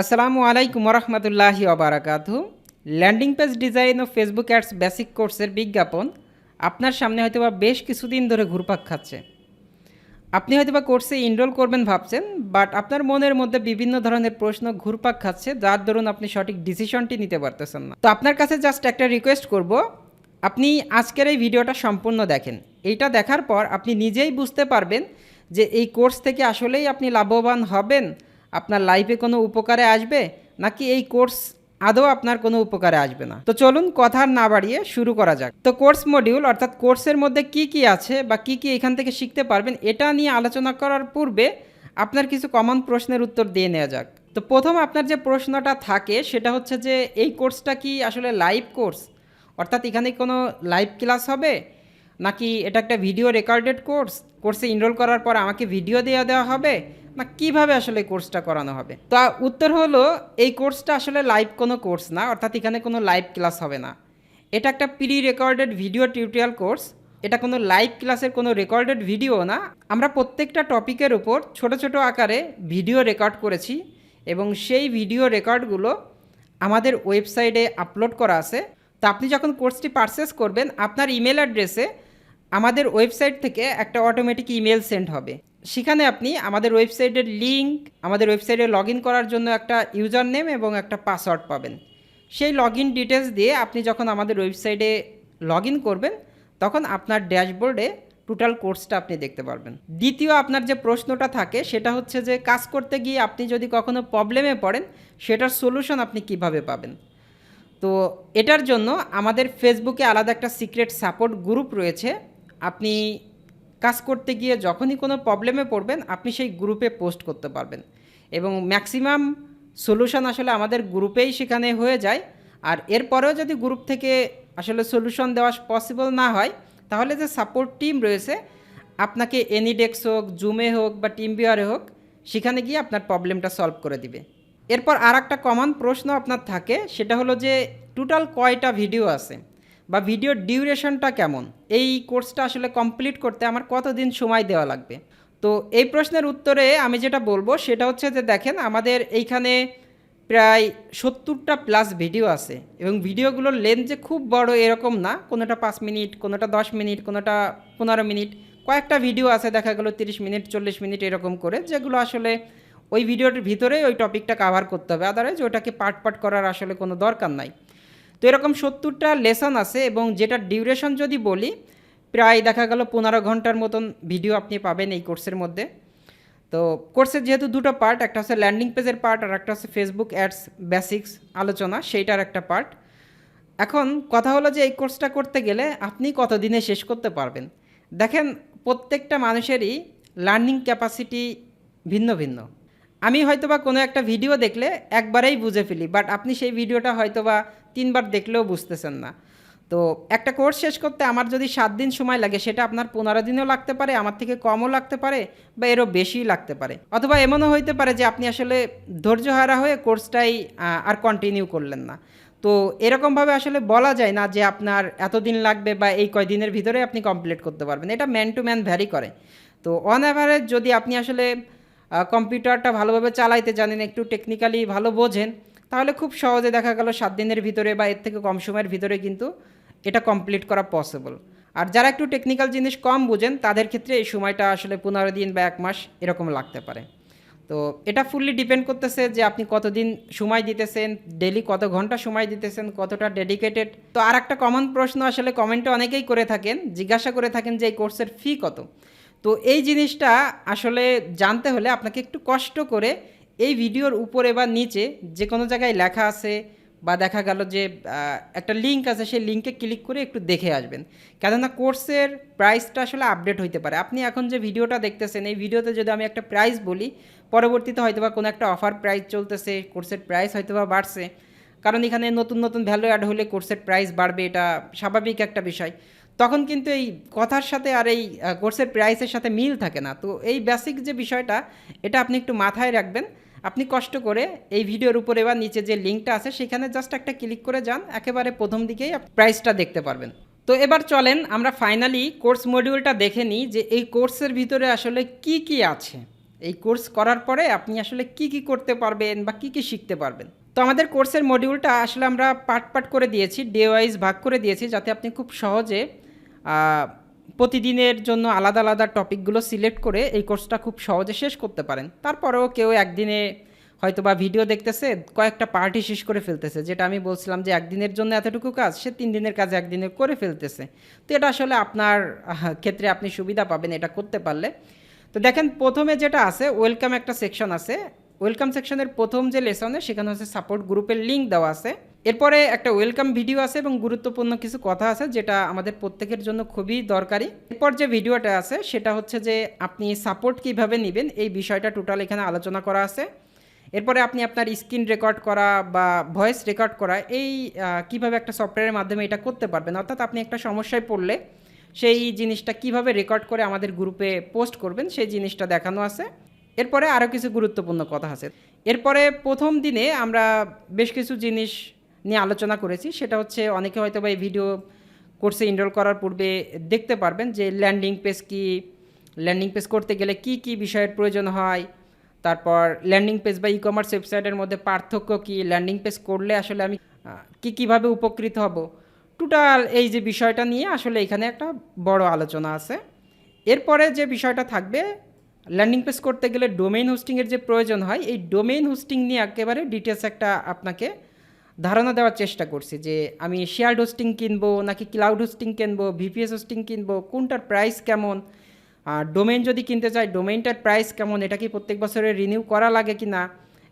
আসসালামু আলাইকুম রহমতুল্লাহি অবরাকাতু ল্যান্ডিং পেজ ডিজাইন ও ফেসবুক অ্যাডস বেসিক কোর্সের বিজ্ঞাপন আপনার সামনে হয়তোবা বেশ কিছুদিন ধরে ঘুরপাক খাচ্ছে। আপনি হয়তোবা কোর্সে ইনরোল করবেন ভাবছেন বাট আপনার মনের মধ্যে বিভিন্ন ধরনের প্রশ্ন ঘুরপাক খাচ্ছে, যার দরুন আপনি সঠিক ডিসিশনটি নিতে পারতেছেন না। তো আপনার কাছে জাস্ট একটা রিকোয়েস্ট করব, আপনি আজকের এই ভিডিওটা সম্পূর্ণ দেখেন। এইটা দেখার পর আপনি নিজেই বুঝতে পারবেন যে এই কোর্স থেকে আসলেই আপনি লাভবান হবেন আপনার লাইফে কোনো উপকারে আসবে? নাকি এই কোর্স আদৌ আপনার কোনো উপকারে আসবে না? তো চলুন কথা না বাড়িয়ে শুরু করা যাক। তো কোর্স মডিউল অর্থাৎ কোর্সের মধ্যে কি কি আছে বা কি কি এখান থেকে শিখতে পারবেন, এটা নিয়ে আলোচনা করার পূর্বে আপনার কিছু কমন প্রশ্নের উত্তর দিয়ে নেওয়া যাক। তো প্রথম আপনার যে প্রশ্নটা থাকে, সেটা হচ্ছে যে, এই কোর্সটা কি আসলে লাইভ কোর্স অর্থাৎ এখানে কোনো লাইভ ক্লাস হবে? নাকি এটা একটা ভিডিও রেকর্ডেড কোর্স কোর্সে এনরোল করার পর আমাকে ভিডিও দেওয়া দেওয়া হবে? না কীভাবে আসলে এই কোর্সটা করানো হবে? তা উত্তর হলো, এই কোর্সটা আসলে লাইভ কোনো কোর্স না, অর্থাৎ এখানে কোনো লাইভ ক্লাস হবে না। এটা একটা pre recorded video tutorial course এটা কোনো লাইভ ক্লাসের কোনো রেকর্ডেড ভিডিও না। আমরা প্রত্যেকটা টপিকের উপর ছোট ছোট আকারে ভিডিও রেকর্ড করেছি এবং সেই ভিডিও রেকর্ডগুলো আমাদের ওয়েবসাইটে আপলোড করা আছে। তো আপনি যখন কোর্সটি পারচেস করবেন, আপনার ইমেল অ্যাড্রেসে আমাদের ওয়েবসাইট থেকে একটা অটোমেটিক ইমেল সেন্ড হবে। সেখানে আপনি আমাদের ওয়েবসাইটের লিঙ্ক আমাদের ওয়েবসাইটে লগ করার জন্য একটা ইউজার নেম এবং একটা পাসওয়ার্ড পাবেন। সেই লগ ইন ডিটেলস দিয়ে আপনি যখন আমাদের ওয়েবসাইটে লগ করবেন, তখন আপনার ড্যাশবোর্ডে টোটাল কোর্সটা আপনি দেখতে পারবেন। দ্বিতীয় আপনার যে প্রশ্নটা থাকে, সেটা হচ্ছে যে কাজ করতে গিয়ে আপনি যদি কখনো প্রবলেমে পড়েন, সেটার সলিউশন আপনি কীভাবে পাবেন? তো এটার জন্য আমাদের ফেসবুকে আলাদা একটা সিক্রেট সাপোর্ট গ্রুপ রয়েছে। আপনি কাজ করতে গিয়ে যখনই কোনো প্রবলেমে পড়বেন, আপনি সেই গ্রুপে পোস্ট করতে পারবেন। এবং ম্যাক্সিমাম সলিউশন আসলে আমাদের গ্রুপেই সেখানে হয়ে যায়। আর এরপরেও যদি গ্রুপ থেকে আসলে সলিউশন দেওয়া পসিবল না হয়, তাহলে যে সাপোর্ট টিম রয়েছে, আপনাকে এনিডেক্স হোক জুমে হোক বা টিম বিয়ারে হোক, সেখানে গিয়ে আপনার প্রবলেমটা সলভ করে দিবে। এরপর আর একটা কমন প্রশ্ন আপনার থাকে, সেটা হলো যে টোটাল কয়টা ভিডিও আছে? বা ভিডিওর ডিউরেশনটা কেমন? এই কোর্সটা আসলে কমপ্লিট করতে আমার কতদিন সময় দেওয়া লাগবে? তো এই প্রশ্নের উত্তরে আমি যেটা বলব সেটা হচ্ছে যে দেখেন, আমাদের এইখানে প্রায় সত্তরটা প্লাস ভিডিও আছে এবং ভিডিওগুলোর লেন্থ যে খুব বড় এরকম না। কোনোটা পাঁচ মিনিট কোনোটা দশ মিনিট কোনোটা পনেরো মিনিট কয়েকটা ভিডিও আছে, দেখা গেলো তিরিশ মিনিট চল্লিশ মিনিট এরকম করে, যেগুলো আসলে ওই ভিডিওর ভিতরেই ওই টপিকটা কাভার করতে হবে। আদারওয়াইজ ওটাকে পার্ট পার্ট করার আসলে কোনো দরকার নাই। তো এরকম সত্তরটা লেসন আছে এবং যেটার ডিউরেশন যদি বলি, প্রায় দেখা গেল পনেরো ঘণ্টার মতন ভিডিও আপনি পাবেন এই কোর্সের মধ্যে। তো কোর্সের যেহেতু দুটো পার্ট, একটা হচ্ছে ল্যান্ডিং পেজের পার্ট আর একটা হচ্ছে ফেসবুক অ্যাডস বেসিক্স আলোচনা, সেইটার একটা পার্ট। এখন কথা হলো যে এই কোর্সটা করতে গেলে আপনি কতদিনে শেষ করতে পারবেন? দেখেন, প্রত্যেকটা মানুষেরই লার্নিং ক্যাপাসিটি ভিন্ন ভিন্ন। আমি হয়তোবা কোনো একটা ভিডিও দেখলে একবারেই বুঝে ফেলি বাট আপনি সেই ভিডিওটা হয়তোবা তিনবার দেখলেও বুঝতেছেন না। তো একটা কোর্স শেষ করতে আমার যদি সাত দিন সময় লাগে, সেটা আপনার পনেরো দিনও লাগতে পারে, আমার থেকে কমও লাগতে পারে বা এরও বেশিই লাগতে পারে। অথবা এমনও হইতে পারে যে আপনি আসলে ধৈর্য হারা হয়ে কোর্সটাই আর কন্টিনিউ করলেন না। তো এরকমভাবে আসলে বলা যায় না যে আপনার এতদিন লাগবে বা এই কয়দিনের ভিতরে আপনি কমপ্লিট করতে পারবেন। এটা ম্যান টু ম্যান ভ্যারি করে। তো অন অ্যাভারেজ যদি আপনি আসলে কম্পিউটারটা ভালোভাবে চালাইতে জানেন, একটু টেকনিক্যালি ভালো বোঝেন, তাহলে খুব সহজে দেখা গেল সাত দিনের ভিতরে বা এর থেকে কম সময়ের ভিতরে কিন্তু এটা কমপ্লিট করা পসিবল আর যারা একটু টেকনিক্যাল জিনিস কম বুঝেন, তাদের ক্ষেত্রে এই সময়টা আসলে পনেরো দিন বা এক মাস এরকম লাগতে পারে। তো এটা ফুললি ডিপেন্ড করতেছে যে আপনি কতদিন সময় দিতেছেন ডেলি কত ঘণ্টা সময় দিতেছেন, কতটা ডেডিকেটেড তো আর একটা কমন প্রশ্ন আসলে কমেন্টে অনেকেই করে থাকেন, জিজ্ঞাসা করে থাকেন যে এই কোর্সের ফি কত। তো এই জিনিসটা আসলে জানতে হলে আপনাকে একটু কষ্ট করে এই ভিডিওর উপরে বা নিচে যে কোনো জায়গায় লেখা আছে বা দেখা গেল যে একটা লিঙ্ক আছে সেই লিঙ্কে ক্লিক করে একটু দেখে আসবেন। কেননা কোর্সের প্রাইসটা আসলে আপডেট হইতে পারে। আপনি এখন যে ভিডিওটা দেখতেছেন, এই ভিডিওতে যদি আমি একটা প্রাইস বলি, পরবর্তীতে হয়তোবা কোনো একটা অফার প্রাইস চলতেছে কোর্সের প্রাইস হয়তোবা বাড়ছে। কারণ এখানে নতুন নতুন ভ্যালু অ্যাড হলে কোর্সের প্রাইস বাড়বে, এটা স্বাভাবিক একটা বিষয়। তখন কিন্তু এই কথার সাথে আর এই কোর্সের প্রাইসের সাথে মিল থাকে না। তো এই বেসিক যে বিষয়টা, এটা আপনি একটু মাথায় রাখবেন। আপনি কষ্ট করে এই ভিডিওর উপরে বা নিচে যে লিঙ্কটা আছে, সেখানে জাস্ট একটা ক্লিক করে যান। একেবারে প্রথম দিকেই প্রাইসটা দেখতে পারবেন। তো এবার চলেন, আমরা ফাইনালি কোর্স মডিউলটা দেখে নিই যে এই কোর্সের ভিতরে আসলে কি কি আছে। এই কোর্স করার পরে আপনি আসলে কি কি করতে পারবেন বা কি কি শিখতে পারবেন। তো আমাদের কোর্সের মডিউলটা আসলে আমরা পার্ট পার্ট করে দিয়েছি ডে ওয়াইজ ভাগ করে দিয়েছি, যাতে আপনি খুব সহজে প্রতিদিনের জন্য আলাদা আলাদা টপিকগুলো সিলেক্ট করে এই কোর্সটা খুব সহজে শেষ করতে পারেন। তারপরেও কেউ একদিনে হয়তো বা ভিডিও দেখতেছে, কয়েকটা পার্টি শেষ করে ফেলতেছে, যেটা আমি বলছিলাম যে একদিনের জন্য এতটুকু কাজ, সে তিন দিনের কাজ একদিনে করে ফেলতেছে। তো এটা আসলে আপনার ক্ষেত্রে আপনি সুবিধা পাবেন এটা করতে পারলে। তো দেখেন, প্রথমে যেটা আছে, ওয়েলকাম একটা সেকশন আছে। ওয়েলকাম সেকশনের প্রথম যে লেসনে, সেখানে হচ্ছে সাপোর্ট গ্রুপের লিঙ্ক দেওয়া আছে। এরপরে একটা ওয়েলকাম ভিডিও আছে এবং গুরুত্বপূর্ণ কিছু কথা আছে যেটা আমাদের প্রত্যেকের জন্য খুবই দরকারি। এরপর যে ভিডিওটা আছে, সেটা হচ্ছে যে আপনি সাপোর্ট কীভাবে নেবেন, এই বিষয়টা টোটাল এখানে আলোচনা করা আছে। এরপরে আপনি আপনার স্ক্রিন রেকর্ড করা বা ভয়েস রেকর্ড করা, এই কীভাবে একটা সফটওয়্যারের মাধ্যমে এটা করতে পারবেন, অর্থাৎ আপনি একটা সমস্যায় পড়লে সেই জিনিসটা কীভাবে রেকর্ড করে আমাদের গ্রুপে পোস্ট করবেন, সেই জিনিসটা দেখানো আছে। এরপরে আরও কিছু গুরুত্বপূর্ণ কথা আছে। এরপরে প্রথম দিনে আমরা বেশ কিছু জিনিস নিয়ে আলোচনা করেছি। সেটা হচ্ছে অনেকে হয়তো বা এই ভিডিও কোর্সে ইনরোল করার পূর্বে দেখতে পারবেন যে ল্যান্ডিং পেজ কি ল্যান্ডিং পেজ করতে গেলে কি কি বিষয়ের প্রয়োজন হয়, তারপর ল্যান্ডিং পেজ বা ই কমার্স ওয়েবসাইটের মধ্যে পার্থক্য কি ল্যান্ডিং পেজ করলে আসলে আমি কি কীভাবে উপকৃত হব? টোটাল এই যে বিষয়টা নিয়ে আসলে এখানে একটা বড় আলোচনা আছে। এরপরে যে বিষয়টা থাকবে ল্যান্ডিং পেজ করতে গেলে ডোমেইন হোস্টিংয়ের যে প্রয়োজন হয়, এই ডোমেইন হোস্টিং নিয়ে একেবারে ডিটেলস একটা আপনাকে ধারণা দেওয়ার চেষ্টা করছি যে আমি শেয়ার্ড হোস্টিং কিনবো, নাকি ক্লাউড হোস্টিং কিনবো ভিপিএস হোস্টিং কিনবো, কোনটার প্রাইস কেমন? আর ডোমেন যদি কিনতে চাই ডোমেইনটার প্রাইস কেমন? এটা কি প্রত্যেক বছরে রিনিউ করা লাগে কি না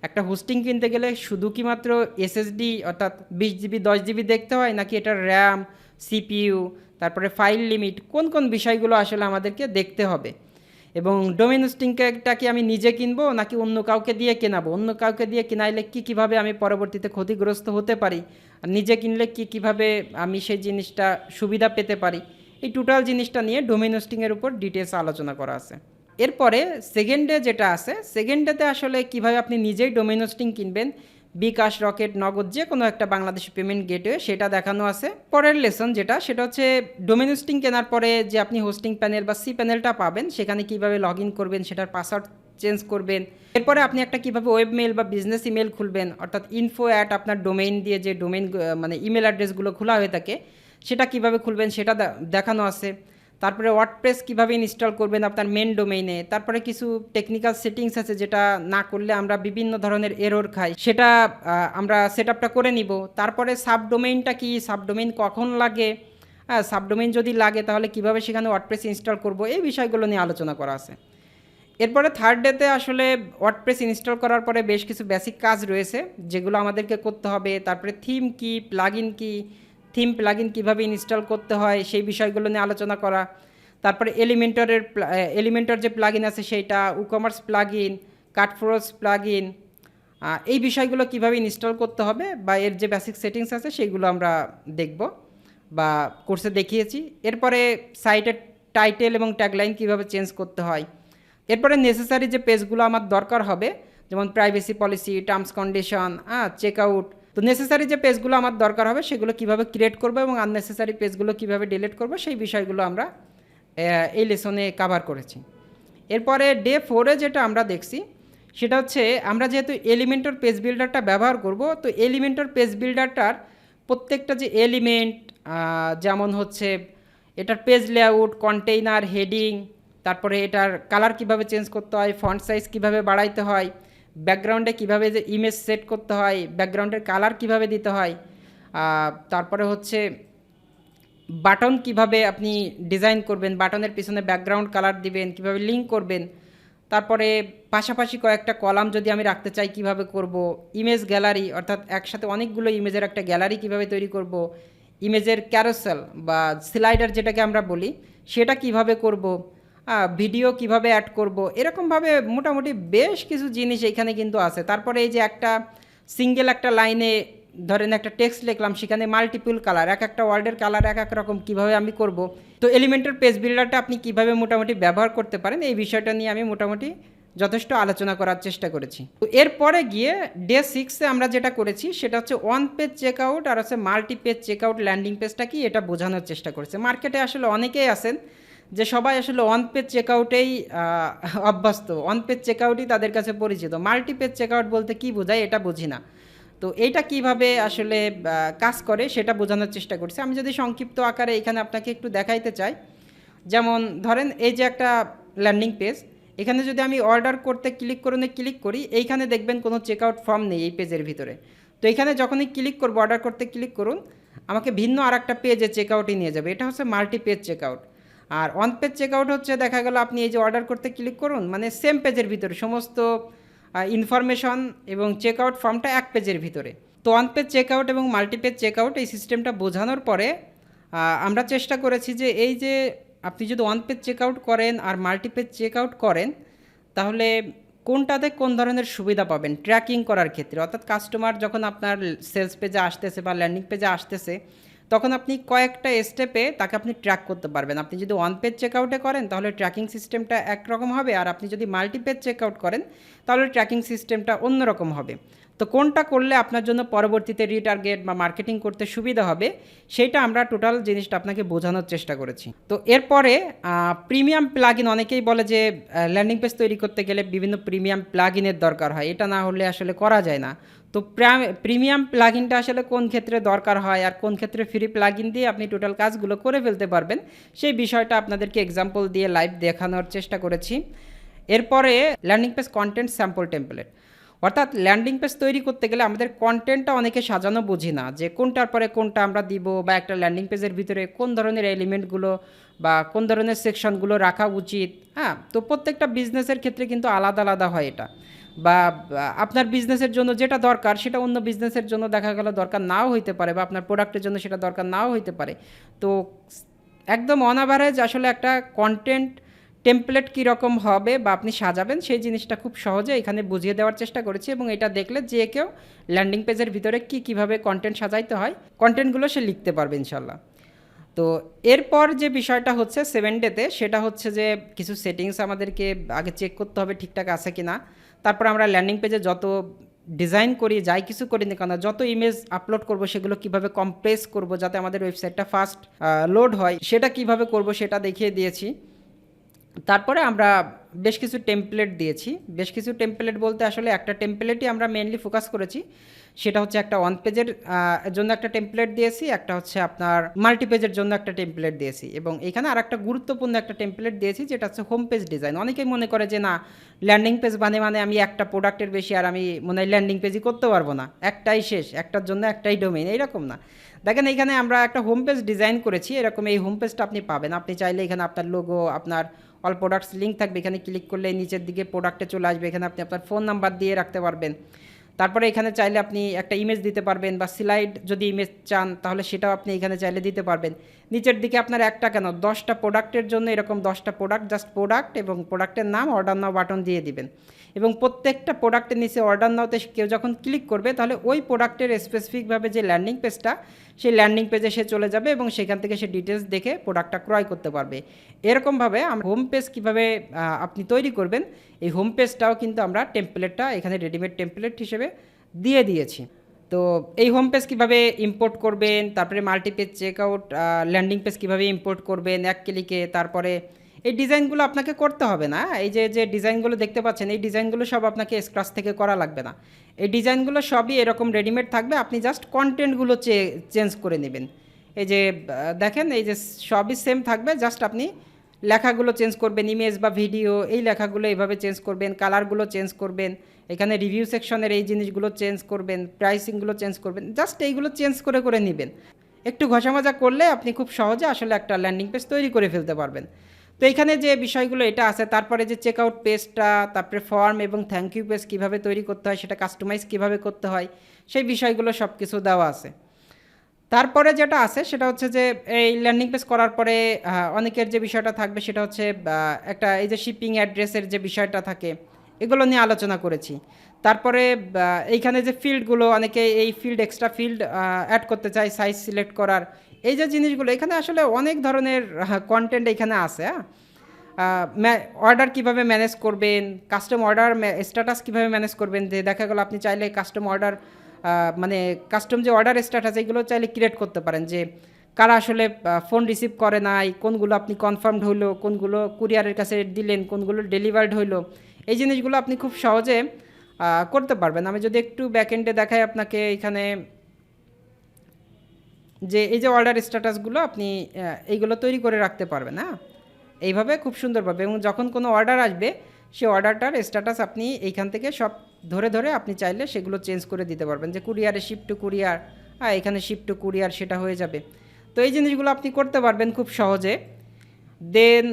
একটা হোস্টিং কিনতে গেলে শুধু কি মাত্র এসএসডি অর্থাৎ বিশ জিবি দশ জিবি দেখতে হয়, নাকি এটার র্যাম সিপিইউ তারপরে ফাইল লিমিট কোন কোন বিষয়গুলো আসলে আমাদেরকে দেখতে হবে? এবং ডোমেন হোস্টিংটা কি আমি নিজে কিনবো নাকি অন্য কাউকে দিয়ে কেনাবো? অন্য কাউকে দিয়ে কেনাইলে কি কীভাবে আমি পরবর্তীতে ক্ষতিগ্রস্ত হতে পারি? আর নিজে কিনলে কি কীভাবে আমি সেই জিনিসটা সুবিধা পেতে পারি? এই টোটাল জিনিসটা নিয়ে ডোমেন হোস্টিংয়ের উপর ডিটেলস আলোচনা করা আছে। এরপরে সেকেন্ডে যেটা আছে সেকেন্ডেতে আসলে কীভাবে আপনি নিজেই ডোমেন হোস্টিং কিনবেন বিকাশ রকেট নগদ যে কোনো একটা বাংলাদেশি পেমেন্ট গেটওয়ে, সেটা দেখানো আছে। পরের লেসন যেটা, সেটা হচ্ছে ডোমেন হোস্টিং কেনার পরে যে আপনি হোস্টিং প্যানেল বা সি প্যানেলটা পাবেন, সেখানে কীভাবে লগ করবেন, সেটার পাসওয়ার্ড চেঞ্জ করবেন। এরপরে আপনি একটা কীভাবে ওয়েব মেল বা বিজনেস ইমেল খুলবেন, অর্থাৎ ইনফো অ্যাট আপনার ডোমেইন দিয়ে যে ডোমেইন মানে ইমেল অ্যাড্রেসগুলো খোলা হয়ে থাকে, সেটা কীভাবে খুলবেন, সেটা দেখানো আছে। তারপরে ওয়ার্ডপ্রেস কীভাবে ইনস্টল করবেন আপনার মেন ডোমেইনে তারপরে কিছু টেকনিক্যাল সেটিংস আছে যেটা না করলে আমরা বিভিন্ন ধরনের এরর খাই। সেটা আমরা সেট করে নিব। তারপরে সাবডোমেইনটা কি? সাবডোমেইন কখন লাগে? হ্যাঁ সাবডোমেইন যদি লাগে তাহলে কীভাবে সেখানে ওয়ার্ডপ্রেস ইনস্টল করব? এই বিষয়গুলো নিয়ে আলোচনা করা আছে। এরপরে থার্ড ডেতে আসলে ওয়ার্ডপ্রেস ইনস্টল করার পরে বেশ কিছু বেসিক কাজ রয়েছে, যেগুলো আমাদেরকে করতে হবে। তারপরে থিম কি? প্লাগ ইন কি? থিম প্লাগইন কীভাবে ইনস্টল করতে হয়, সেই বিষয়গুলো নিয়ে আলোচনা করা। তারপরে এলিমেন্টরের এলিমেন্টর যে প্লাগইন আছে সেইটা উকমার্স প্লাগইন কাটফ্রোস প্লাগইন এই বিষয়গুলো কীভাবে ইনস্টল করতে হবে বা এর যে বেসিক সেটিংস আছে সেগুলো আমরা দেখব বা কোর্সে দেখিয়েছি। এরপরে সাইটের টাইটেল এবং ট্যাগলাইন কীভাবে চেঞ্জ করতে হয়। এরপরে নেসেসারি যে পেজগুলো আমার দরকার হবে, যেমন প্রাইভেসি পলিসি টার্মস কন্ডিশন হ্যাঁ চেক আউট তো নেসেসারি যে পেজগুলো আমার দরকার হবে, সেগুলো কীভাবে ক্রিয়েট করব এবং আননেসেসারি পেজগুলো কীভাবে ডিলিট করব, সেই বিষয়গুলো আমরা এই লেসনে কাভার করেছি। এরপরে ডে ফোরে যেটা আমরা দেখছি, সেটা হচ্ছে আমরা যেহেতু এলিমেন্টর পেজ বিল্ডারটা ব্যবহার করব, তো এলিমেন্টর পেজ বিল্ডারটার প্রত্যেকটা যে এলিমেন্ট যেমন হচ্ছে এটার পেজ লেআউট কন্টেইনার হেডিং তারপরে এটার কালার কীভাবে চেঞ্জ করতে হয় ফন্ট সাইজ কীভাবে বাড়াইতে হয় ব্যাকগ্রাউন্ডে কীভাবে যে ইমেজ সেট করতে হয় ব্যাকগ্রাউন্ডের কালার কীভাবে দিতে হয় তারপরে হচ্ছে বাটন কীভাবে আপনি ডিজাইন করবেন বাটনের পিছনে ব্যাকগ্রাউন্ড কালার দিবেন, কীভাবে লিঙ্ক করবেন, তারপরে পাশাপাশি কয়েকটা কলাম যদি আমি রাখতে চাই কীভাবে করব ইমেজ গ্যালারি অর্থাৎ একসাথে অনেকগুলো ইমেজের একটা গ্যালারি কীভাবে তৈরি করব ইমেজের ক্যারোসেল বা স্লাইডার যেটাকে আমরা বলি, সেটা কীভাবে করব ভিডিও কীভাবে অ্যাড করব, এরকমভাবে মোটামুটি বেশ কিছু জিনিস এখানে কিন্তু আছে। তারপরে এই যে একটা সিঙ্গেল একটা লাইনে ধরেন একটা টেক্সট লিখলাম, সেখানে মাল্টিপল কালার এক একটা ওয়ার্ডের কালার এক এক রকম কীভাবে আমি করব। তো এলিমেন্টের পেজ বিল্ডারটা আপনি কীভাবে মোটামুটি ব্যবহার করতে পারেন, এই বিষয়টা নিয়ে আমি মোটামুটি যথেষ্ট আলোচনা করার চেষ্টা করেছি। তো এরপরে গিয়ে ডে সিক্সে আমরা যেটা করেছি, সেটা হচ্ছে ওয়ান পেজ চেক আউট আর হচ্ছে multi page check out landing পেজটা কি, এটা বোঝানোর চেষ্টা করেছে। মার্কেটে আসলে অনেকেই আছেন যে সবাই আসলে অন পেজ চেকআউটেই অভ্যস্ত। অন পেজ চেকআউটই তাদের কাছে পরিচিত। মাল্টি পেজ চেকআউট বলতে কি বোঝায় এটা বুঝি না। তো এইটা কীভাবে আসলে কাজ করে সেটা বোঝানোর চেষ্টা করছি। আমি যদি সংক্ষিপ্ত আকারে এখানে আপনাকে একটু দেখাইতে চাই। যেমন ধরেন এই যে একটা ল্যান্ডিং পেজ এখানে যদি আমি অর্ডার করতে ক্লিক করুনে ক্লিক করি, এইখানে দেখবেন কোনো চেকআউট ফর্ম নেই এই পেজের ভিতরে। তো এখানে যখনই ক্লিক করব অর্ডার করতে ক্লিক করুন, আমাকে ভিন্ন আর একটা পেজে চেকআউটে নিয়ে যাবে। এটা হচ্ছে মাল্টি পেজ চেকআউট আর অন পেজ চেকআউট হচ্ছে, দেখা গেল আপনি এই যে অর্ডার করতে ক্লিক করুন মানে সেম পেজের ভিতরে সমস্ত ইনফরমেশন এবং চেকআউট ফর্মটা এক পেজের ভিতরে। তো অন পেজ চেকআউট এবং মাল্টিপেজ চেকআউট এই সিস্টেমটা বোঝানোর পরে আমরা চেষ্টা করেছি যে এই যে আপনি যদি ওয়ান পেজ চেকআউট করেন আর মাল্টিপেজ চেকআউট করেন, তাহলে কোনটাতে কোন ধরনের সুবিধা পাবেন ট্র্যাকিং করার ক্ষেত্রে? অর্থাৎ কাস্টমার যখন আপনার সেলস পেজে আসতেছে বা ল্যান্ডিং পেজে আসতেছে তখন আপনি কয়েকটা স্টেপে তাকে আপনি ট্র্যাক করতে পারবেন। আপনি যদি ওয়ান পেজ চেকআউটে করেন, তাহলে ট্র্যাকিং সিস্টেমটা একরকম হবে। আর আপনি যদি মাল্টি পেজ চেকআউট করেন, তাহলে ট্র্যাকিং সিস্টেমটা অন্যরকম হবে। তো কোনটা করলে আপনার জন্য পরবর্তীতে রিটার্গেট বা মার্কেটিং করতে সুবিধা হবে সেইটা আমরা টোটাল জিনিসটা আপনাকে বোঝানোর চেষ্টা করেছি। তো এরপরে প্রিমিয়াম প্লাগ ইন অনেকেই বলে যে ল্যান্ডিং পেজ তৈরি করতে গেলে বিভিন্ন প্রিমিয়াম প্লাগ ইনের দরকার হয়। এটা না হলে আসলে করা যায় না। তো প্রিমিয়াম প্লাগ ইনটা আসলে কোন ক্ষেত্রে দরকার হয় আর কোন ক্ষেত্রে ফ্রি প্লাগ ইন দিয়ে আপনি টোটাল কাজগুলো করে ফেলতে পারবেন, সেই বিষয়টা আপনাদেরকে এক্সাম্পল দিয়ে লাইভ দেখানোর চেষ্টা করেছি। এরপরে landing page content sample template অর্থাৎ ল্যান্ডিং পেজ তৈরি করতে গেলে আমাদের কন্টেন্টটা অনেকে সাজানো বুঝি না যে কোনটার পরে কোনটা আমরা দিব বা একটা ল্যান্ডিং পেজের ভিতরে কোন ধরনের এলিমেন্টগুলো বা কোন ধরনের সেকশনগুলো রাখা উচিত। হ্যাঁ তো প্রত্যেকটা বিজনেসের ক্ষেত্রে কিন্তু আলাদা আলাদা হয় এটা। বা আপনার বিজনেসের জন্য যেটা দরকার সেটা অন্য বিজনেসের জন্য দেখা গেল দরকার নাও হইতে পারে বা আপনার প্রোডাক্টের জন্য সেটা দরকার নাও হইতে পারে। তো একদম অন অ্যাভারেজ আসলে একটা কন্টেন্ট টেমপ্লেট কীরকম হবে বা আপনি সাজাবেন সেই জিনিসটা খুব সহজে এখানে বুঝিয়ে দেওয়ার চেষ্টা করেছি এবং এটা দেখলে যে কেউ ল্যান্ডিং পেজের ভিতরে কি কীভাবে কন্টেন্ট সাজাইতে হয় কন্টেন্টগুলো সে লিখতে পারবে ইনশাল্লাহ তো এরপর যে বিষয়টা হচ্ছে সেভেন ডেতে সেটা হচ্ছে যে কিছু সেটিংস আমাদেরকে আগে চেক করতে হবে ঠিকঠাক আছে কি না তারপর আমরা ল্যান্ডিং পেজে যত ডিজাইন করি, যাই কিছু করি না কেন, যত ইমেজ আপলোড করব সেগুলো কীভাবে কমপ্লেস করব যাতে আমাদের ওয়েবসাইটটা ফাস্ট লোড হয়, সেটা কীভাবে করব সেটা দেখিয়ে দিয়েছি। তারপরে আমরা বেশ কিছু টেমপ্লেট দিয়েছি। বেশ কিছু টেমপ্লেট বলতে আসলে একটা টেমপ্লেটই আমরা মেনলি ফোকাস করেছি। সেটা হচ্ছে একটা ওয়ান পেজের জন্য একটা টেমপ্লেট দিয়েছি, একটা হচ্ছে আপনার মাল্টি পেজের জন্য একটা টেমপ্লেট দিয়েছি। এবং এখানে আর একটা গুরুত্বপূর্ণ একটা টেমপ্লেট দিয়েছি, যেটা হচ্ছে হোম পেজ ডিজাইন অনেকেই মনে করে যে না ল্যান্ডিং পেজ মানে মানে আমি একটা প্রোডাক্টের বেশি আর আমি মনে হয় ল্যান্ডিং পেজই করতে পারব না। একটাই শেষ, একটার জন্য একটাই ডোমেইন এইরকম না। দেখেন এখানে আমরা একটা হোম পেজ ডিজাইন করেছি, এরকম এই হোম পেজটা আপনি পাবেন। আপনি চাইলে এখানে আপনার লোগো আপনার অল প্রোডাক্টস লিঙ্ক থাকবে। এখানে ক্লিক করলে নিচের দিকে প্রোডাক্টে চলে আসবে। এখানে আপনি আপনার ফোন নাম্বার দিয়ে রাখতে পারবেন। তারপরে এখানে চাইলে আপনি একটা ইমেজ দিতে পারবেন বা সিলাইড যদি ইমেজ চান, তাহলে সেটাও আপনি এখানে চাইলে দিতে পারবেন। নিচের দিকে আপনার একটা কেন? দশটা প্রোডাক্টের জন্য এরকম দশটা প্রোডাক্ট জাস্ট প্রোডাক্ট এবং প্রোডাক্টের নাম অর্ডার নাও বাটন দিয়ে দিবেন। এবং প্রত্যেকটা প্রোডাক্টের নিচে অর্ডার নাওতে কেউ যখন ক্লিক করবে, তাহলে ওই প্রোডাক্টের স্পেসিফিকভাবে যে ল্যান্ডিং পেজটা সেই ল্যান্ডিং পেজে সে চলে যাবে এবং সেখান থেকে সে ডিটেলস দেখে প্রোডাক্টটা ক্রয় করতে পারবে। এরকমভাবে আমরা হোম পেজ কীভাবে আপনি তৈরি করবেন, এই হোম পেজটাও কিন্তু আমরা টেমপ্লেটটা এখানে রেডিমেড টেমপ্লেট হিসেবে দিয়ে দিয়েছি। তো এই হোম পেজ কীভাবে ইম্পোর্ট করবেন, তারপরে multipage check out landing page কীভাবে ইম্পোর্ট করবেন, এক ক্লিকে তারপরে এই ডিজাইনগুলো আপনাকে করতে হবে না। এই যে যে ডিজাইনগুলো দেখতে পাচ্ছেন, এই ডিজাইনগুলো সব আপনাকে স্ক্রাচ থেকে করা লাগবে না। এই ডিজাইনগুলো সবই এরকম রেডিমেড থাকবে, আপনি জাস্ট কন্টেন্টগুলো চে চেঞ্জ করে নেবেন। এই যে দেখেন, এই যে সবই সেম থাকবে জাস্ট আপনি লেখাগুলো চেঞ্জ করবেন ইমেজ বা ভিডিও এই লেখাগুলো এইভাবে চেঞ্জ করবেন কালারগুলো চেঞ্জ করবেন, এখানে রিভিউ সেকশনের এই জিনিসগুলো চেঞ্জ করবেন প্রাইসিংগুলো চেঞ্জ করবেন জাস্ট এইগুলো চেঞ্জ করে করে নেবেন। একটু ঘষামজা করলে আপনি খুব সহজে আসলে একটা ল্যান্ডিং পেজ তৈরি করে ফেলতে পারবেন। তো এখানে যে বিষয়গুলো এটা আছে, তারপরে যে চেক আউট পেজটা তারপরে ফর্ম এবং থ্যাংক ইউ পেজ কীভাবে তৈরি করতে হয়, সেটা কাস্টমাইজ কীভাবে করতে হয়, সেই বিষয়গুলো সব কিছু দেওয়া আছে। তারপরে যেটা আছে, সেটা হচ্ছে যে এই ল্যান্ডিং পেজ করার পরে অনেকের যে বিষয়টা থাকবে সেটা হচ্ছে একটা এই যে শিপিং অ্যাড্রেসের যে বিষয়টা থাকে, এগুলো নিয়ে আলোচনা করেছি। তারপরে এইখানে যে ফিল্ডগুলো অনেকে এই ফিল্ড এক্সট্রা ফিল্ড অ্যাড করতে চায় সাইজ সিলেক্ট করার এই যে জিনিসগুলো, এখানে আসলে অনেক ধরনের কন্টেন্ট এখানে আছে হ্যাঁ? অর্ডার কীভাবে ম্যানেজ করবেন কাস্টম অর্ডার স্ট্যাটাস কীভাবে ম্যানেজ করবেন, যে দেখা গেলো আপনি চাইলে কাস্টম অর্ডার মানে কাস্টম যে অর্ডার স্ট্যাটাস এগুলো চাইলে ক্রিয়েট করতে পারেন, যে কারা আসলে ফোন রিসিভ করে নাই, কোনগুলো আপনি কনফার্মড হইল, কোনগুলো কুরিয়ারের কাছে দিলেন, কোনগুলো ডেলিভার্ড হইল, এই জিনিসগুলো আপনি খুব সহজে করতে পারবেন। আমি যদি একটু ব্যাকএন্ডে দেখাই আপনাকে, এখানে যে এই যে অর্ডার স্ট্যাটাসগুলো আপনি এইগুলো তৈরি করে রাখতে পারবেন হ্যাঁ? এইভাবে খুব সুন্দরভাবে এবং যখন কোনো অর্ডার আসবে, সেই অর্ডারটার স্ট্যাটাস আপনি এইখান থেকে সব ধরে ধরে আপনি চাইলে সেগুলো চেঞ্জ করে দিতে পারবেন। যে কুরিয়ারে শিপ টু কুরিয়ার হ্যাঁ এখানে শিপ টু কুরিয়ার সেটা হয়ে যাবে। তো এই জিনিসগুলো আপনি করতে পারবেন খুব সহজে। দেন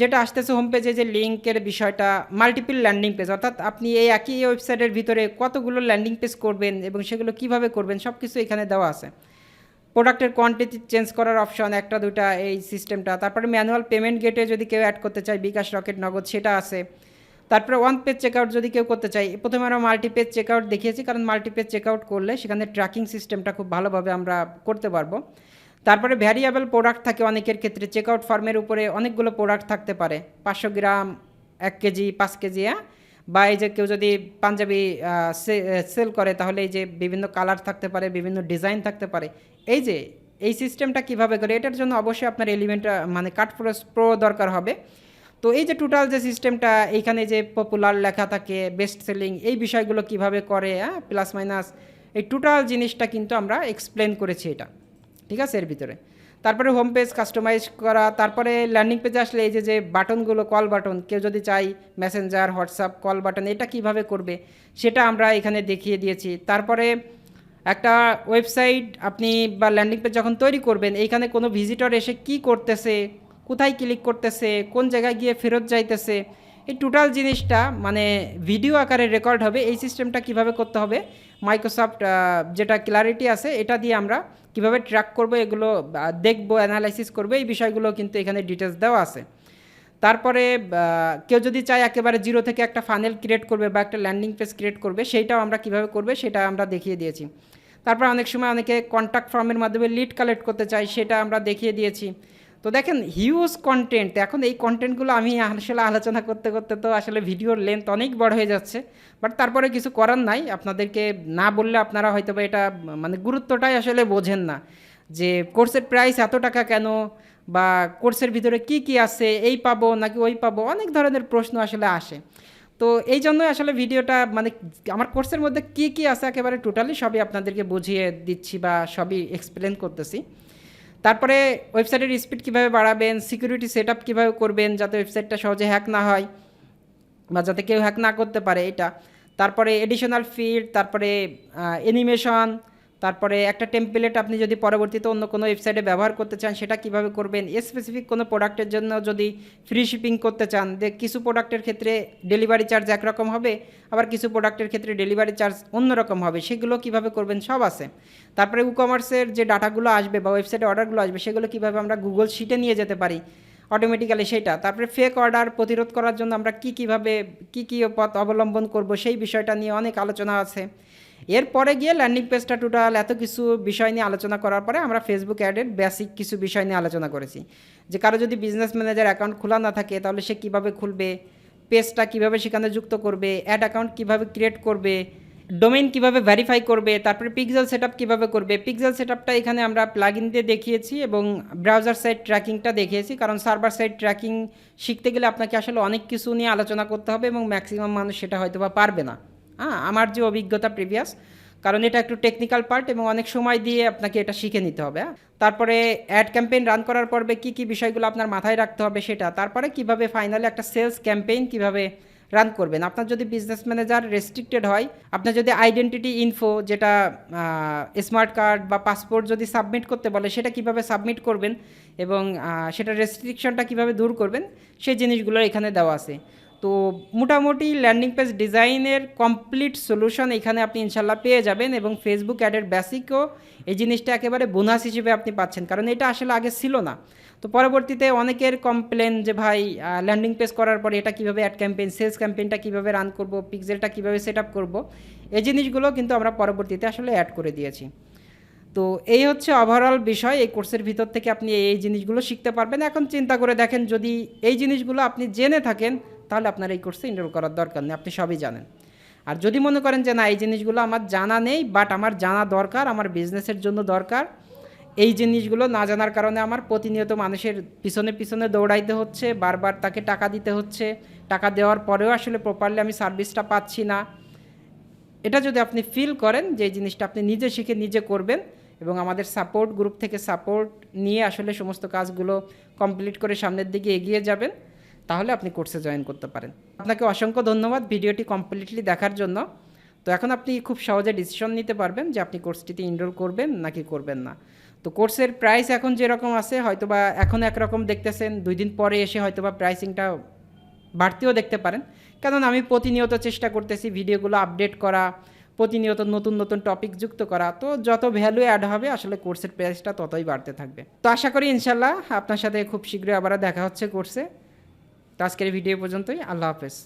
যেটা আসতেছে হোম পেজে যে লিঙ্কের বিষয়টা মাল্টিপল ল্যান্ডিং পেজ অর্থাৎ আপনি এই একই ওয়েবসাইটের ভিতরে কতগুলো ল্যান্ডিং পেজ করবেন এবং সেগুলো কীভাবে করবেন সব কিছু এখানে দেওয়া আছে। প্রোডাক্টের কোয়ান্টিটি চেঞ্জ করার অপশন একটা দুটা এই সিস্টেমটা তারপরে ম্যানুয়াল পেমেন্ট গেটে যদি কেউ অ্যাড করতে চায়, বিকাশ রকেট নগদ, সেটা আছে। তারপরে ওয়ান পেজ চেকআউট যদি কেউ করতে চায়, প্রথমে আমরা মাল্টিপেজ চেকআউট দেখিয়েছি, কারণ মাল্টিপেজ চেকআউট করলে সেখানে ট্র্যাকিং সিস্টেমটা খুব ভালোভাবে আমরা করতে পারব। তারপরে ভ্যারিয়েবল প্রোডাক্ট থাকে অনেকের ক্ষেত্রে চেকআউট ফর্মের উপরে অনেকগুলো প্রোডাক্ট থাকতে পারে। পাঁচশো গ্রাম, এক কেজি, পাঁচ কেজি হ্যাঁ? বা এই যে কেউ যদি পাঞ্জাবি সেল করে, তাহলে এই যে বিভিন্ন কালার থাকতে পারে, বিভিন্ন ডিজাইন থাকতে পারে। এই যে, এই সিস্টেমটা কীভাবে করে, এটার জন্য অবশ্যই আপনার এলিমেন্ট মানে কাট প্রো দরকার হবে। তো এই যে টোটাল যে সিস্টেমটা এইখানে যে পপুলার লেখা থাকে বেস্ট সেলিং এই বিষয়গুলো কীভাবে করে হ্যাঁ প্লাস মাইনাস এই টোটাল জিনিসটা কিন্তু আমরা এক্সপ্লেন করেছি এটা, ঠিক আছে, এর ভিতরে। তারপরে হোম পেজ কাস্টমাইজ করা, তারপরে ল্যান্ডিং পেজে আসলে এই যে যে বাটনগুলো কল বাটন কেউ যদি চাই মেসেঞ্জার হোয়াটসঅ্যাপ কল বাটন এটা কীভাবে করবে, সেটা আমরা এখানে দেখিয়ে দিয়েছি। তারপরে একটা ওয়েবসাইট আপনি বা ল্যান্ডিং পেজ যখন তৈরি করবেন, এইখানে কোনো ভিজিটর এসে কি করতেছে, কোথায় ক্লিক করতেছে, কোন জায়গায় গিয়ে ফেরত যাইতেছে, এই টোটাল জিনিসটা মানে ভিডিও আকারে রেকর্ড হবে, এই সিস্টেমটা কীভাবে করতে হবে মাইক্রোসফট যেটা ক্লারিটি আছে, এটা দিয়ে আমরা কীভাবে ট্র্যাক করব, এগুলো দেখব অ্যানালাইসিস করব, এই বিষয়গুলো কিন্তু এখানে ডিটেলস দেওয়া আছে। তারপরে কেউ যদি চায় একেবারে জিরো থেকে একটা ফানেল ক্রিয়েট করবে বা একটা ল্যান্ডিং পেজ ক্রিয়েট করবে, সেইটাও আমরা কীভাবে করবে, সেটা আমরা দেখিয়ে দিয়েছি। তারপর অনেক সময় অনেকে কন্ট্যাক্ট ফর্মের মাধ্যমে লিড কালেক্ট করতে চাই সেটা আমরা দেখিয়ে দিয়েছি। তো দেখেন হিউজ কন্টেন্ট এখন এই কন্টেন্টগুলো আমি আসলে আলোচনা করতে করতে তো আসলে ভিডিওর লেন্থ অনেক বড় হয়ে যাচ্ছে। বাট তারপরে কিছু করার নাই, আপনাদেরকে না বললে আপনারা হয়তো বা এটা মানে গুরুত্বটাই আসলে বোঝেন না। যে কোর্সের প্রাইস এত টাকা কেন? বা কোর্সের ভিতরে কি কি আছে? এই পাবো নাকি ওই পাবো? অনেক ধরনের প্রশ্ন আসলে আসে। তো এই জন্যই আসলে ভিডিওটা মানে আমার কোর্সের মধ্যে কি কি আছে একেবারে টোটালি সবই আপনাদেরকে বুঝিয়ে দিচ্ছি বা সবই এক্সপ্লেন করতেছি। তারপরে ওয়েবসাইটের স্পিড কীভাবে বাড়াবেন সিকিউরিটি সেট আপ কীভাবে করবেন যাতে ওয়েবসাইটটা সহজে হ্যাক না হয় বা যাতে কেউ হ্যাক না করতে পারে এটা। তারপরে এডিশনাল ফিল্ড তারপরে অ্যানিমেশন তারপরে একটা টেমপ্লেট আপনি যদি পরবর্তীতে অন্য কোনো ওয়েবসাইটে ব্যবহার করতে চান, সেটা কীভাবে করবেন? স্পেসিফিক কোনো প্রোডাক্টের জন্য যদি ফ্রি শিপিং করতে চান কিছু প্রোডাক্টের ক্ষেত্রে ডেলিভারি চার্জ একরকম হবে, আবার কিছু প্রোডাক্টের ক্ষেত্রে ডেলিভারি চার্জ অন্যরকম হবে, সেগুলো কীভাবে করবেন সব আছে। তারপরে ই কমার্সের যে ডাটাগুলো আসবে বা ওয়েবসাইটে অর্ডারগুলো আসবে, সেগুলো কীভাবে আমরা গুগল শিটে নিয়ে যেতে পারি? অটোমেটিক্যালি সেটা। তারপরে ফেক অর্ডার প্রতিরোধ করার জন্য আমরা কি কীভাবে, কি কী পথ অবলম্বন করব, সেই বিষয়টা নিয়ে অনেক আলোচনা আছে। এরপরে গিয়ে ল্যান্ডিং পেজটা টোটাল এত কিছু বিষয় নিয়ে আলোচনা করার পরে আমরা ফেসবুক অ্যাডের বেসিক কিছু বিষয় নিয়ে আলোচনা করেছি। যে কারও যদি বিজনেস ম্যানেজার অ্যাকাউন্ট খোলা না থাকে, তাহলে সে কীভাবে খুলবে? পেজটা কীভাবে সেখানে যুক্ত করবে? অ্যাড অ্যাকাউন্ট কীভাবে ক্রিয়েট করবে? ডোমেইন কীভাবে ভ্যারিফাই করবে? তারপরে পিক্সেল সেটআপ কীভাবে করবে? পিক্সেল সেটআপটা এখানে আমরা প্লাগ ইন দিয়ে দেখিয়েছি এবং ব্রাউজার সাইড ট্র্যাকিংটা দেখিয়েছি, কারণ সার্ভার সাইড ট্র্যাকিং শিখতে গেলে আপনাকে আসলে অনেক কিছু নিয়ে আলোচনা করতে হবে এবং ম্যাক্সিমাম মানুষ সেটা হয়তো বা পারবে না। হ্যাঁ আমার যে অভিজ্ঞতা প্রিভিয়াস কারণ এটা একটু টেকনিক্যাল পার্ট এবং অনেক সময় দিয়ে আপনাকে এটা শিখে নিতে হবে হ্যাঁ? তারপরে অ্যাড ক্যাম্পেইন রান করার পর্বে কী কী বিষয়গুলো আপনার মাথায় রাখতে হবে সেটা, তারপরে কীভাবে ফাইনালি একটা সেলস ক্যাম্পেইন কীভাবে রান করবেন আপনার যদি বিজনেস ম্যানেজার রেস্ট্রিক্টেড হয়, আপনার যদি আইডেন্টিটি ইনফো যেটা স্মার্ট কার্ড বা পাসপোর্ট যদি সাবমিট করতে বলে, সেটা কীভাবে সাবমিট করবেন এবং সেটা রেস্ট্রিকশনটা কীভাবে দূর করবেন, সেই জিনিসগুলো এখানে দেওয়া আছে তো মোটামুটি ল্যান্ডিং পেজ ডিজাইনের কমপ্লিট সলিউশন এখানে আপনি ইনশাল্লাহ পেয়ে যাবেন এবং ফেসবুক অ্যাডের বেসিকও এই জিনিসটা একেবারে বোনাস হিসেবে আপনি পাচ্ছেন। কারণ এটা আসলে আগে ছিল না। তো পরবর্তীতে অনেকের কমপ্লেন যে, ভাই ল্যান্ডিং পেজ করার পরে এটা কীভাবে অ্যাড ক্যাম্পেইন সেলস ক্যাম্পেইনটা কীভাবে রান করব পিক্সেলটা কীভাবে সেট আপ করব? এই জিনিসগুলো কিন্তু আমরা পরবর্তীতে আসলে অ্যাড করে দিয়েছি। তো এই হচ্ছে ওভারঅল বিষয়। এই কোর্সের ভিতর থেকে আপনি এই জিনিসগুলো শিখতে পারবেন। এখন চিন্তা করে দেখেন, যদি এই জিনিসগুলো আপনি জেনে থাকেন তাহলে আপনার এই কোর্সে এনরোল করার দরকার নেই, আপনি সবই জানেন। আর যদি মনে করেন যে না, এই জিনিসগুলো আমার জানা নেই বাট আমার জানা দরকার, আমার বিজনেসের জন্য দরকার, এই জিনিসগুলো না জানার কারণে আমার প্রতিনিয়ত মানুষের পিছনে পিছনে দৌড়াইতে হচ্ছে, বারবার তাকে টাকা দিতে হচ্ছে, টাকা দেওয়ার পরেও আসলে প্রপারলি আমি সার্ভিসটা পাচ্ছি না। এটা যদি আপনি ফিল করেন যে এই জিনিসটা আপনি নিজে শিখে নিজে করবেন এবং আমাদের সাপোর্ট গ্রুপ থেকে সাপোর্ট নিয়ে আসলে সমস্ত কাজগুলো কমপ্লিট করে সামনের দিকে এগিয়ে যাবেন তাহলে আপনি কোর্সে জয়েন করতে পারেন। আপনাকে অসংখ্য ধন্যবাদ ভিডিওটি কমপ্লিটলি দেখার জন্য। তো এখন আপনি খুব সহজে ডিসিশন নিতে পারবেন যে আপনি কোর্সটিতে এনরোল করবেন নাকি করবেন না। তো কোর্সের প্রাইস এখন যেরকম আছে, হয়তোবা এখন একরকম দেখতেছেন, দুই দিন পরে এসে হয়তোবা প্রাইসিংটা বাড়তেও দেখতে পারেন। কারণ আমি প্রতিনিয়ত চেষ্টা করতেছি ভিডিওগুলো আপডেট করা, প্রতিনিয়ত নতুন নতুন টপিক যুক্ত করা। তো যত ভ্যালু অ্যাড হবে, আসলে কোর্সের প্রাইসটা ততই বাড়তে থাকবে। তো আশা করি ইনশাল্লাহ আপনার সাথে খুব শীঘ্রই আবার দেখা হচ্ছে কোর্সে তো আজকের ভিডিও পর্যন্তই আল্লাহ হাফেজ।